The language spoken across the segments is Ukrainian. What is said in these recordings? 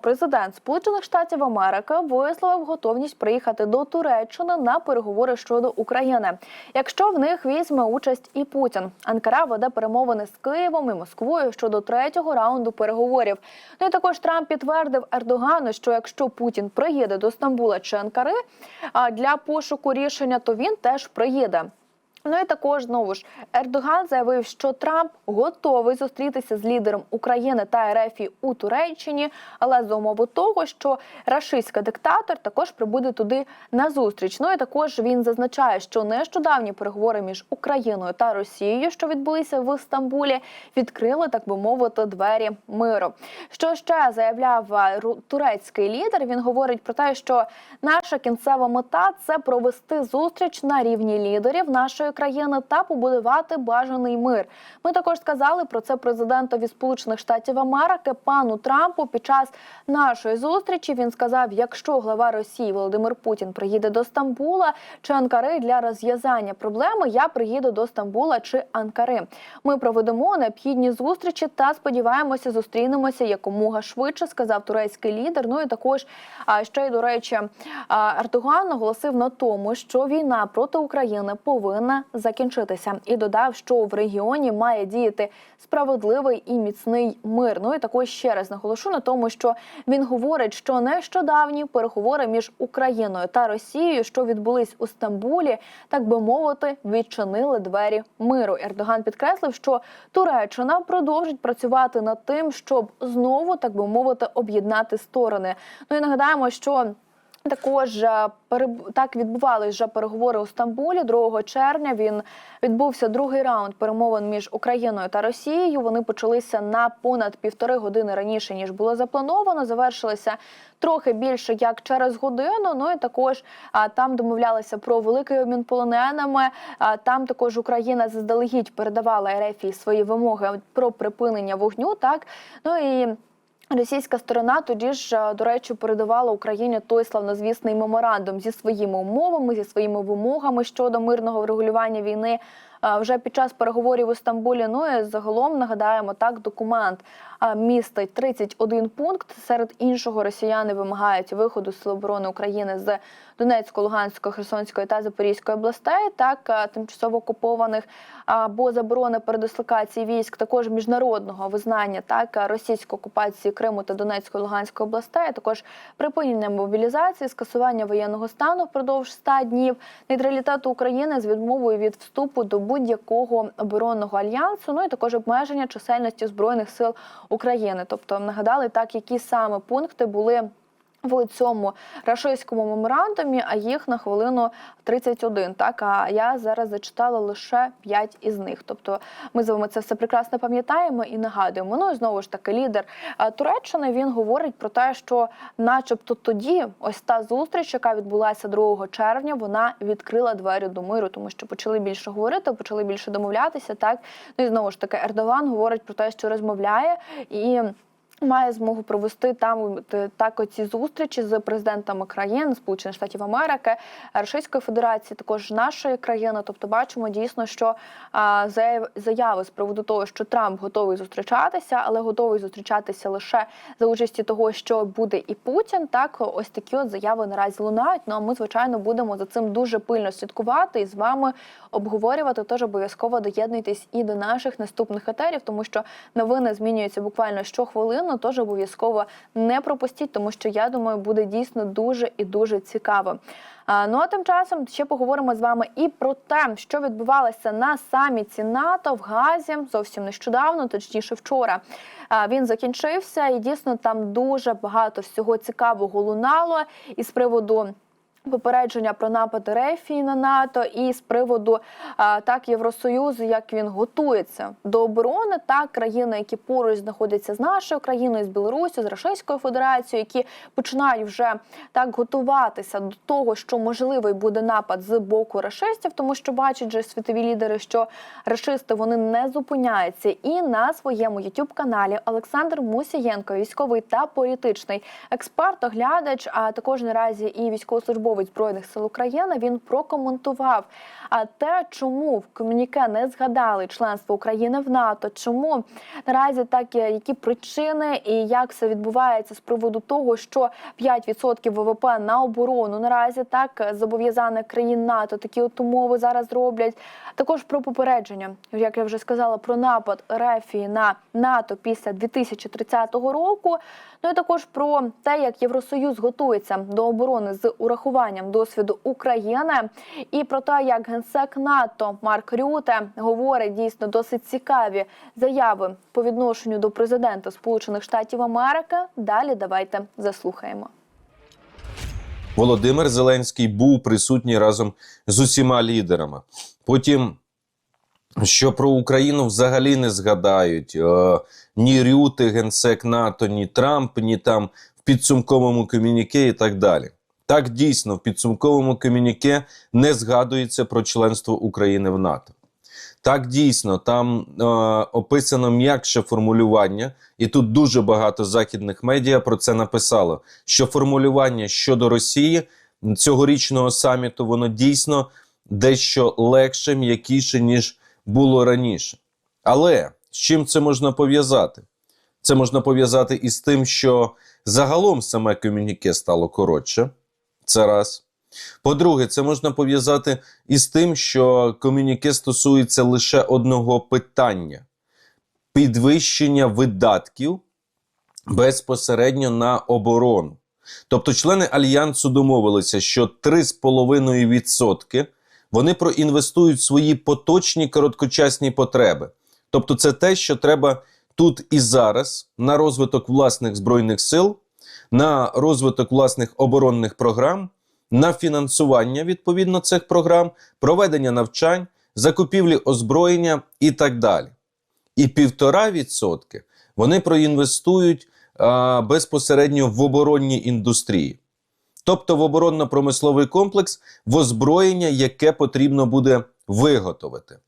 Президент Сполучених Штатів Америки висловив готовність приїхати до Туреччини на переговори щодо України, якщо в них візьме участь і Путін. Анкара веде перемовини з Києвом і Москвою щодо третього раунду переговорів. Ну і також Трамп підтвердив Ердогану, що якщо Путін приїде до Стамбула чи Анкари для пошуку рішення, то він теж приїде. Ну і також знову ж Ердоган заявив, що Трамп готовий зустрітися з лідером України та РФ у Туреччині, але за умови того, що рашистський диктатор також прибуде туди на зустріч. Ну і також він зазначає, що нещодавні переговори між Україною та Росією, що відбулися в Стамбулі, відкрили так би мовити двері миру. Що ще заявляв турецький лідер? Він говорить про те, що наша кінцева мета це провести зустріч на рівні лідерів нашої країни та побудувати бажаний мир. Ми також сказали про це президентові Сполучених Штатів Америки пану Трампу під час нашої зустрічі. Він сказав: якщо глава Росії Володимир Путін приїде до Стамбула чи Анкари для розв'язання проблеми, я приїду до Стамбула чи Анкари. Ми проведемо необхідні зустрічі та сподіваємося, зустрінемося якомога швидше, сказав турецький лідер. Ну і також ще й до речі, а, Ердоган наголосив на тому, що війна проти України повинна закінчитися, і додав, що в регіоні має діяти справедливий і міцний мир. Ну і також ще раз наголошу на тому, що він говорить, що нещодавні переговори між Україною та Росією, що відбулись у Стамбулі, так би мовити, відчинили двері миру. Ердоган підкреслив, що Туреччина продовжить працювати над тим, щоб знову так би мовити об'єднати сторони. Ну і нагадаємо, що. Також е, переб- так відбувалися вже переговори у Стамбулі 2 червня. Він відбувся другий раунд перемовин між Україною та Росією. Вони почалися на понад півтори години раніше ніж було заплановано. Завершилися трохи більше як через годину. Ну і також а, там домовлялися про великий обмін полоненими. А, там також Україна заздалегідь передавала РФ свої вимоги про припинення вогню. Так ну і. Російська сторона тоді ж, е, до речі, передавала Україні той славнозвісний меморандум зі своїми умовами, зі своїми вимогами щодо мирного врегулювання війни. Вже під час переговорів у Стамбулі. Ну і загалом нагадаємо так, документ містить 31 пункт. Серед іншого росіяни вимагають виходу Сил оборони України з Донецької, Луганської, Херсонської та Запорізької областей, так тимчасово окупованих або заборони передислокації військ, також міжнародного визнання так російської окупації Криму та Донецької Луганської областей, також припинення мобілізації, скасування воєнного стану впродовж 100 днів, нейтралітету України з відмовою від вступу до будь-якого оборонного альянсу. Ну і також обмеження чисельності збройних сил України. Тобто нагадали так, які саме пункти були. В цьому рашистському меморандумі, а їх на хвилину 31, Так а я зараз зачитала лише 5 із них. Тобто, ми з вами це все прекрасно пам'ятаємо і нагадуємо. Ну і знову ж таки, лідер е, Туреччини він говорить про те, що, начебто, тоді ось та зустріч, яка відбулася 2 червня, вона відкрила двері до миру, тому що почали більше говорити, почали більше домовлятися. Так ну і знову ж таки, Ердоган говорить про те, що розмовляє і. Має змогу провести там е, так оці зустрічі з президентами країн Сполучених Штатів Америки, Російської Федерації, також нашої країни. Тобто, бачимо дійсно, що заяви з приводу того, що Трамп готовий зустрічатися, але готовий зустрічатися лише за участі того, що буде і Путін. Так, ось такі от заяви наразі лунають. Ну а ми, звичайно, будемо за цим дуже пильно слідкувати і з вами обговорювати. Тож обов'язково доєднуйтесь і до наших наступних етерів, тому що новини змінюються буквально щохвилину. Тож обов'язково не пропустіть, тому що я думаю, буде дійсно дуже і дуже цікаво. Ну а тим часом ще поговоримо з вами і про те, що відбувалося на саміті НАТО в Газі зовсім нещодавно, точніше вчора. Він закінчився, і дійсно там дуже багато всього цікавого лунало і з приводу. Попередження про напад Рефії на НАТО і з приводу так Євросоюзу, як він готується до оборони, так країни, які поруч знаходяться з нашою країною, з Білорусі, з Російською Федерацією, які починають вже так готуватися до того, що можливий буде напад з боку рашистів, тому що бачать же світові лідери, що рашисти вони не зупиняються. І на своєму youtube каналі Олександр Мусієнко, військовий та політичний експерт, оглядач, а також наразі і військовослужбовець військовослужбовець збройних сил України. Він прокоментував а те, чому в комюніке не згадали членство України в НАТО, чому наразі так е, які причини і як все відбувається з приводу того, що 5% ВВП на оборону наразі так е, зобов'язаних країн НАТО такі от умови зараз роблять. Також про попередження, як я вже сказала, про напад Рефії на НАТО після 2030 року. Ну і також про те, як Євросоюз готується до оборони з урахуванням досвіду України, і про те, як генсек НАТО Марк Рюте говорить дійсно досить цікаві заяви по відношенню до президента Сполучених Штатів Америки. Далі давайте заслухаємо. Володимир Зеленський був присутній разом з усіма лідерами. Потім, що про Україну взагалі не згадають е, ні Рюти, генсек НАТО, ні Трамп, ні там в підсумковому комюніке і так далі. Так дійсно в підсумковому комюніке не згадується про членство України в НАТО. Так, дійсно, там е, описано м'якше формулювання, і тут дуже багато західних медіа про це написало. Що формулювання щодо Росії цьогорічного саміту воно дійсно дещо легше, м'якіше, ніж було раніше. Але з чим це можна пов'язати? Це можна пов'язати із тим, що загалом саме комюніке стало коротше. Це раз. По-друге, це можна пов'язати із тим, що комюніке стосується лише одного питання: підвищення видатків безпосередньо на оборону. Тобто, члени альянсу домовилися, що 3,5% вони проінвестують свої поточні короткочасні потреби. Тобто, це те, що треба тут і зараз на розвиток власних збройних сил, на розвиток власних оборонних програм на фінансування відповідно цих програм, проведення навчань, закупівлі озброєння і так далі. І півтора відсотки вони проінвестують а, безпосередньо в оборонні індустрії, тобто в оборонно-промисловий комплекс, в озброєння, яке потрібно буде виготовити.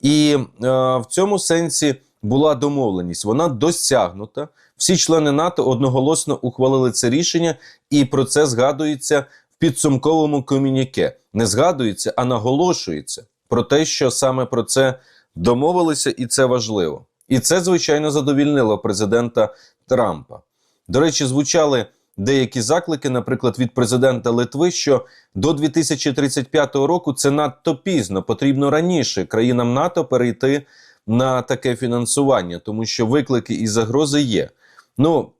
І а, в цьому сенсі була домовленість, вона досягнута. Всі члени НАТО одноголосно ухвалили це рішення, і про це згадується в підсумковому комюніке не згадується, а наголошується про те, що саме про це домовилися, і це важливо. І це, звичайно, задовільнило президента Трампа. До речі, звучали деякі заклики, наприклад, від президента Литви, що до 2035 року це надто пізно, потрібно раніше країнам НАТО перейти на таке фінансування, тому що виклики і загрози є. Ну,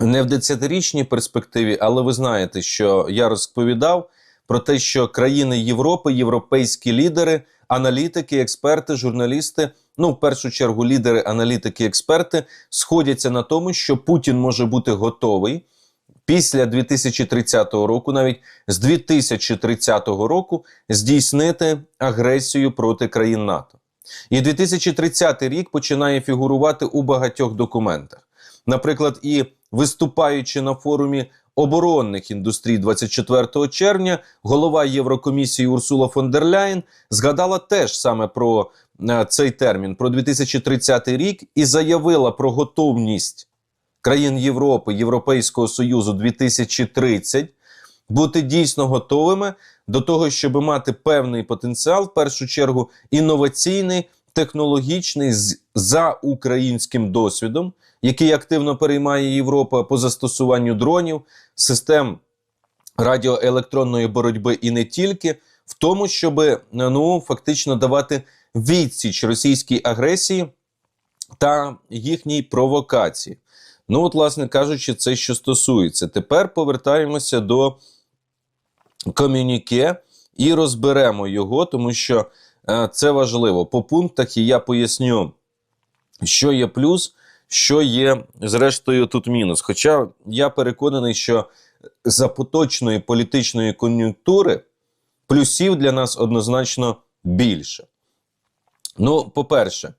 не в десятирічній перспективі, але ви знаєте, що я розповідав про те, що країни Європи, європейські лідери, аналітики, експерти, журналісти, ну в першу чергу лідери, аналітики, експерти сходяться на тому, що Путін може бути готовий після 2030 року, навіть з 2030 року, здійснити агресію проти країн НАТО. І 2030 рік починає фігурувати у багатьох документах. Наприклад, і виступаючи на форумі оборонних індустрій 24 червня, голова Єврокомісії Урсула фон дер Ляєн згадала теж саме про е, цей термін, про 2030 рік, і заявила про готовність країн Європи, Європейського Союзу 2030 бути дійсно готовими до того, щоб мати певний потенціал, в першу чергу інноваційний, технологічний за українським досвідом який активно переймає Європа по застосуванню дронів, систем радіоелектронної боротьби і не тільки, в тому, щоб ну фактично давати відсіч російській агресії та їхній провокації. Ну, от, власне кажучи, це що стосується. Тепер повертаємося до комюніке і розберемо його, тому що е, це важливо по пунктах, і я поясню, що є плюс, що є, зрештою, тут мінус. Хоча я переконаний, що за поточної політичної кон'юнктури плюсів для нас однозначно більше. Ну, по-перше,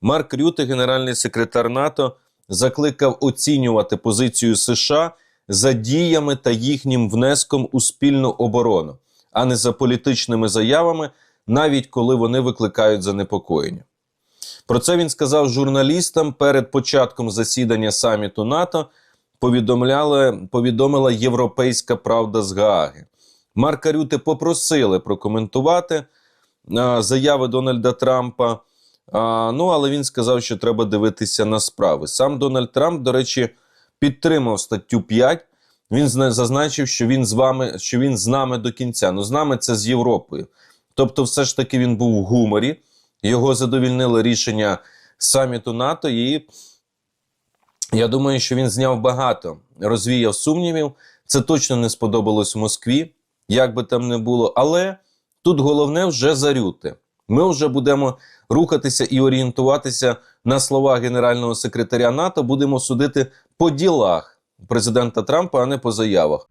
Марк Рюте, генеральний секретар НАТО, закликав оцінювати позицію США за діями та їхнім внеском у спільну оборону, а не за політичними заявами, навіть коли вони викликають занепокоєння. Про це він сказав журналістам перед початком засідання саміту НАТО. Повідомила Європейська Правда з Гааги. Марка Рюте попросили прокоментувати заяви Дональда Трампа. А, ну, але він сказав, що треба дивитися на справи. Сам Дональд Трамп, до речі, підтримав статтю 5. Він зазначив, що він з вами, що він з нами до кінця. Ну, з нами це з Європою. Тобто, все ж таки він був в гуморі. Його задовільнили рішення саміту НАТО, і я думаю, що він зняв багато, розвіяв сумнівів. Це точно не сподобалось Москві, як би там не було. Але тут головне вже зарюти. Ми вже будемо рухатися і орієнтуватися на слова генерального секретаря НАТО. Будемо судити по ділах президента Трампа, а не по заявах.